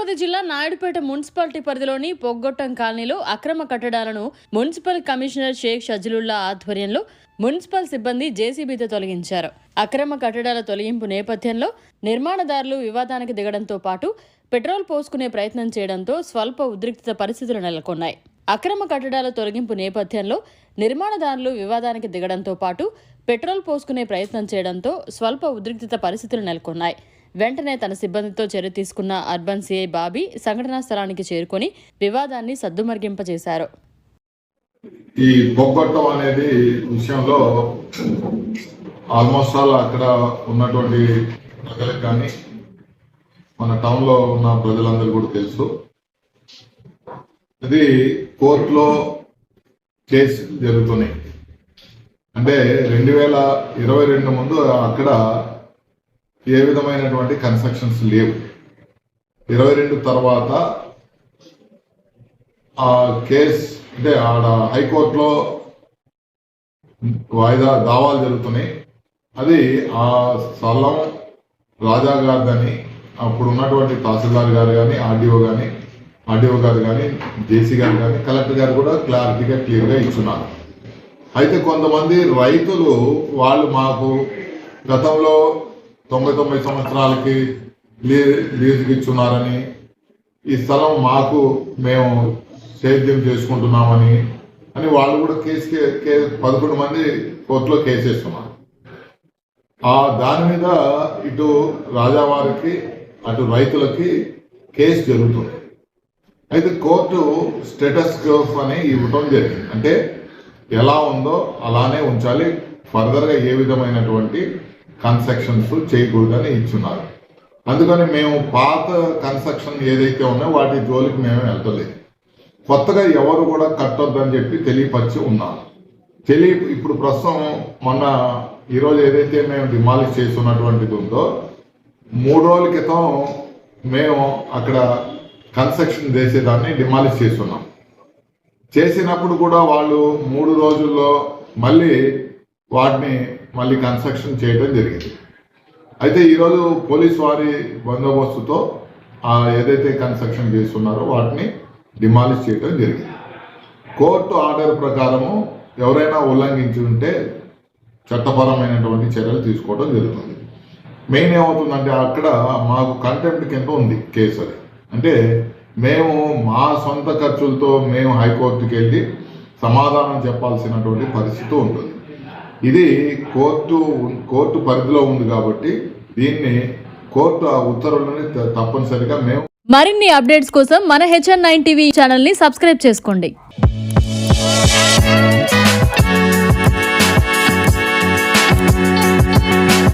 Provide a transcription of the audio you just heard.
తిరుపతి జిల్లా నాయుడుపేట మున్సిపాలిటీ పరిధిలోని పొగ్గొట్టం కాలనీలో అక్రమ కట్టడాలను మున్సిపల్ కమిషనర్ షేక్ షజలుల్లా ఆధ్వర్యంలో మున్సిపల్ సిబ్బంది జేసీబీతో తొలగించారు. అక్రమ కట్టడాల తొలగింపు నేపథ్యంలో నిర్మాణదారులు వివాదానికి దిగడంతో పాటు పెట్రోల్ పోసుకునే ప్రయత్నం చేయడంతో స్వల్ప ఉద్రిక్తత పరిస్థితులు నెలకొన్నాయి. అక్రమ కట్టడాల తొలగింపు నేపథ్యంలో నిర్మాణదారులు వివాదానికి దిగడంతో పాటు పెట్రోల్ పోసుకునే ప్రయత్నం చేయడంతో స్వల్ప ఉద్రిక్తత పరిస్థితులు నెలకొన్నాయి. వెంటనే తన సిబ్బందితో చర్య తీసుకున్న అర్బన్ సిఐ బాబీ సంఘటనా స్థలానికి చేరుకొని వివాదాన్ని సద్దుమరిగింపజేశారు ఈ బొగ్గొట్టం అనేది విషయంలో ఆల్మోస్ట్ ఆల్ అక్కడ ఉన్నటువంటి ప్రజలకు కానీ మన టౌన్లో ఉన్న ప్రజలందరూ కూడా తెలుసు. ఇది కోర్టులో కేసు జరుగుతున్నాయి. అంటే రెండు వేల ఇరవై రెండు ముందు అక్కడ ఏ విధమైనటువంటి కన్స్ట్రక్షన్స్ లేవు. ఇరవై రెండు తర్వాత ఆ కేస్ అంటే ఆడ హైకోర్టులో వాయిదా దావాలు జరుగుతున్నాయి. అది ఆ స్థలం రాజా గారిదని అప్పుడు ఉన్నటువంటి తహసీల్దార్ గారు కానీ ఆర్డీఓ కానీ ఆర్డీఓ గారు కానీ జేసీ గారు కానీ కలెక్టర్ గారు కూడా క్లారిటీగా క్లియర్గా ఇచ్చున్నారు. అయితే కొంతమంది రైతులు వాళ్ళు మాకు గతంలో తొంభై తొమ్మిది సంవత్సరాలకి లీ లీజుకి ఇచ్చున్నారని ఈ స్థలం మాకు మేము సేద్యం చేసుకుంటున్నామని అని వాళ్ళు కూడా కేసు కే- పదకొండు మంది కోర్టులో కేసు వేస్తున్నారు. ఆ దాని మీద ఇటు రాజావారికి అటు రైతులకి కేసు జరుగుతుంది. అయితే కోర్టు స్టేటస్ కోఫ్ అని ఇవ్వటం జరిగింది. అంటే ఎలా ఉందో అలానే ఉంచాలి. ఫర్దర్గా ఏ విధమైనటువంటి కన్స్ట్రక్షన్స్ చేయకూడదని ఇచ్చున్నారు. అందుకని మేము పాత కన్స్ట్రక్షన్ ఏదైతే ఉన్నాయో వాటి జోలికి మేము వెళ్తలేదు. కొత్తగా ఎవరు కూడా కట్టొద్దని చెప్పి తెలియపరిచి ఉన్నారు తెలియ ఇప్పుడు ప్రస్తుతం మొన్న ఈరోజు ఏదైతే మేము డిమాలిష్ చేస్తున్నటువంటిది ఉందో మూడు రోజుల క్రితం మేము అక్కడ కన్స్ట్రక్షన్ చేసేదాన్ని డిమాలిష్ చేస్తున్నాం. చేసినప్పుడు కూడా వాళ్ళు మూడు రోజుల్లో మళ్ళీ వాటిని మళ్ళీ కన్స్ట్రక్షన్ చేయడం జరిగింది. అయితే ఈరోజు పోలీస్ వారి బందోబస్తుతో ఆ ఏదైతే కన్స్ట్రక్షన్ చేస్తున్నారో వాటిని డిమాలిష్ చేయడం జరిగింది. కోర్టు ఆర్డర్ ప్రకారము ఎవరైనా ఉల్లంఘించి ఉంటే చట్టపరమైనటువంటి చర్యలు తీసుకోవడం జరుగుతుంది. మెయిన్ ఏమవుతుందంటే అక్కడ మాకు కంటెంప్ట్ కింద ఉంది కేసు అది. అంటే మేము మా సొంత ఖర్చులతో మేము హైకోర్టుకి వెళ్ళి సమాధానం చెప్పాల్సినటువంటి పరిస్థితి ఉంటుంది. ఇది కోర్టు కోర్టు పరిధిలో ఉంది కాబట్టి దీన్ని కోర్టు ఆ ఉత్తర్వులని తప్పనిసరిగా మేము మరిన్ని అప్డేట్స్ కోసం మన హెచ్ఎన్ నైన్ టీవీ ఛానల్ని సబ్స్క్రైబ్ చేసుకోండి.